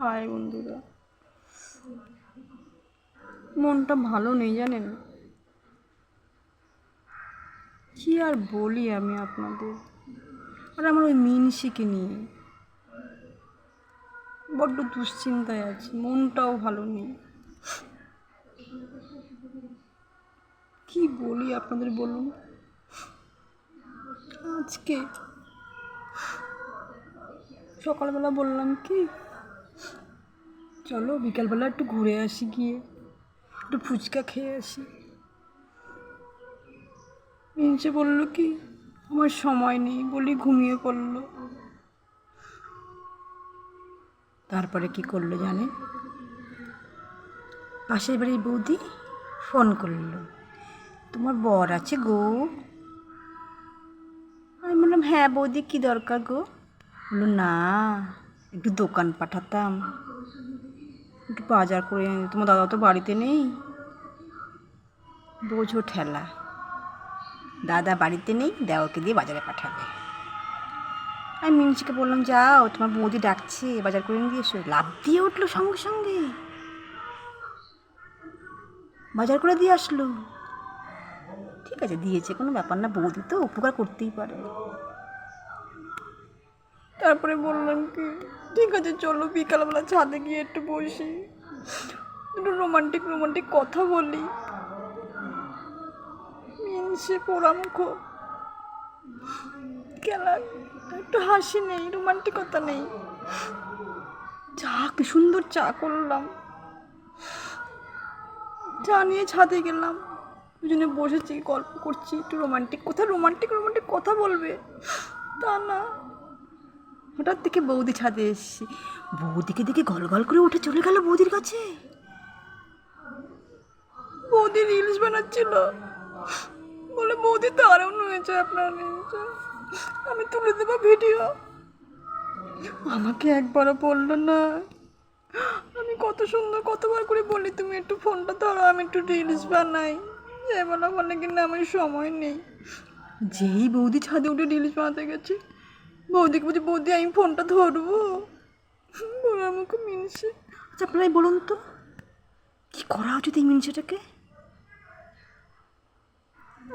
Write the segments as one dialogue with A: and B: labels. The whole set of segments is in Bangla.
A: হাই বন্ধুরা। মনটা ভালো নেই জানেন? কি আর বলি আমি আপনাদের? আর আমার ওই মিনসিকে নিয়ে। বড্ড দুশ্চিন্তায় আছি, মনটাও ভালো নেই। কি বলি আপনাদের বলুন? আজকে সকালবেলা বললাম কি? চলো বিকালবেলা একটু ঘুরে আসি গিয়ে, একটু ফুচকা খেয়ে আসি। মিঞ্চে বলল কি, আমার সময় নেই, বলি ঘুমিয়ে পড়ল। তারপরে কি করল জানে? পাশের বাড়ির বৌদি ফোন করল, তোমার বর আছে গো? আমি বললাম হ্যাঁ বৌদি, কী দরকার গো? বলল, না। একটু দোকান পাঠাতাম, একটু বাজার করে তোমার দাদা তো বাড়িতে নেই। বোঝো ঠেলা। দাদা বাড়িতে নেই, দেওয়াকে দিয়ে বাজারে পাঠাবে। আমি মিনসিকে বললাম, যাও, তোমার বৌদি ডাকছে, বাজার করে এনে দিয়ে এসো। লাভ দিয়ে উঠল সঙ্গে সঙ্গে। বাজার করে দিয়ে আসলো। ঠিক আছে, দিয়েছে, কোনো ব্যাপার না, বৌদি তো উপকার করতেই পারে। তারপরে বললাম কি, ঠিক আছে, চলো বিকালবেলা ছাদে গিয়ে একটু বসি। একটু রোমান্টিক রোমান্টিক কথা বলি। মিনসে পোড়ামুখ খেলা একটু হাসি নেই রোমান্টিকতা নেই। চা, কি সুন্দর চা করলাম। চা নিয়ে ছাদে গেলাম। দুজনে বসেছি, গল্প করছি, একটু রোমান্টিক কোথায় রোমান্টিক রোমান্টিক কথা বলবে? তা না। হঠাৎ দেখে বৌদি ছাদে এসেছি। বৌদিকে দেখে গল গল করে উঠে চলে গেল বৌদির কাছে। বৌদি রিলস বানাচ্ছিল। বলে বৌদি দারুণ হয়েছে আপনার রিলস আমি তুলে দেবো ভিডিও আমাকে একবারও বলল না। আমি কত সুন্দর কতবার করে বলি তুমি একটু ফোনটা ধরো আমি একটু রিলস বানাই। যে বলা বলে কিনা আমার সময় নেই। যেই বৌদি ছাদে উঠে রিলস বানাতে গেছে বৌদিকে বলছি বৌদি আমি ফোনটা ধরবো। বলে আমাকে মিনসে আচ্ছা আপনারাই বলুন তো কি করা উচিত এই মিনসেটাকে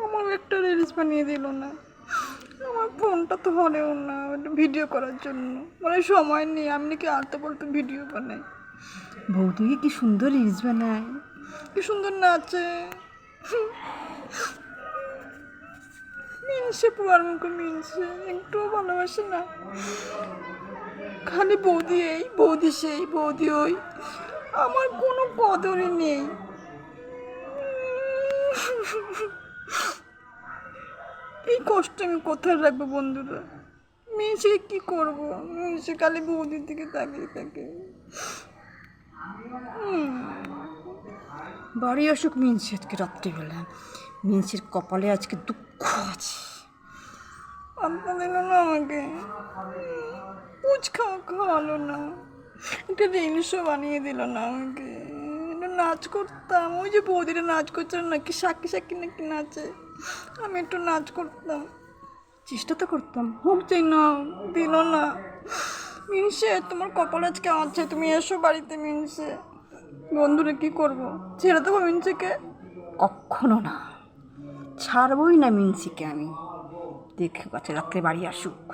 A: আমার একটা রিলস বানিয়ে দিল না। আমার ফোনটা তো হলেও না ভিডিও করার জন্য। মানে সময় নেই আমি নাকি আলতো বলতো ভিডিও বানাই। বৌদিকে কি সুন্দর রিলস বানায়? কি সুন্দর নাচে। মিনসে পোয়ার মুখে মিনসে একটুও ভালোবাসে না। খালি বৌদি এই, বৌদি সেই, বৌদি ওই, আমার কোনো কদরই নেই। এই কষ্ট আমি কোথায় রাখব বন্ধুরা? মেয়েছে কি করব? মিনসে খালি বৌদির দিকে তাকিয়ে থাকে। হুম। বাড়ি আসুক মিনসি আজকে রাত্রিবেলা। মিনসির কপালে আজকে দুঃখ আছে। আব্বা দিল না আমাকে? পুচ খাওয়া খাওয়ালো না। একটা রিলসও বানিয়ে দিল না আমাকে। একটু নাচ করতাম। ওই যে বৌদিরা নাচ করছিল নাকি? সাক্ষী সাক্ষী নাকি নাচে। আমি একটু নাচ করতাম। চেষ্টা তো করতাম। হোক চাই না, দিল না। মিনসে, তোমার কপাল আজকে আছে। তুমি এসো বাড়িতে মিনসে। বন্ধুরা, কি করব? ছেড়ে দেবো মিনসিকে? কখনো না। ছাড়বই না মিনসিকে আমি। দেখে গেছে রাত্রে বাড়ি আসুক।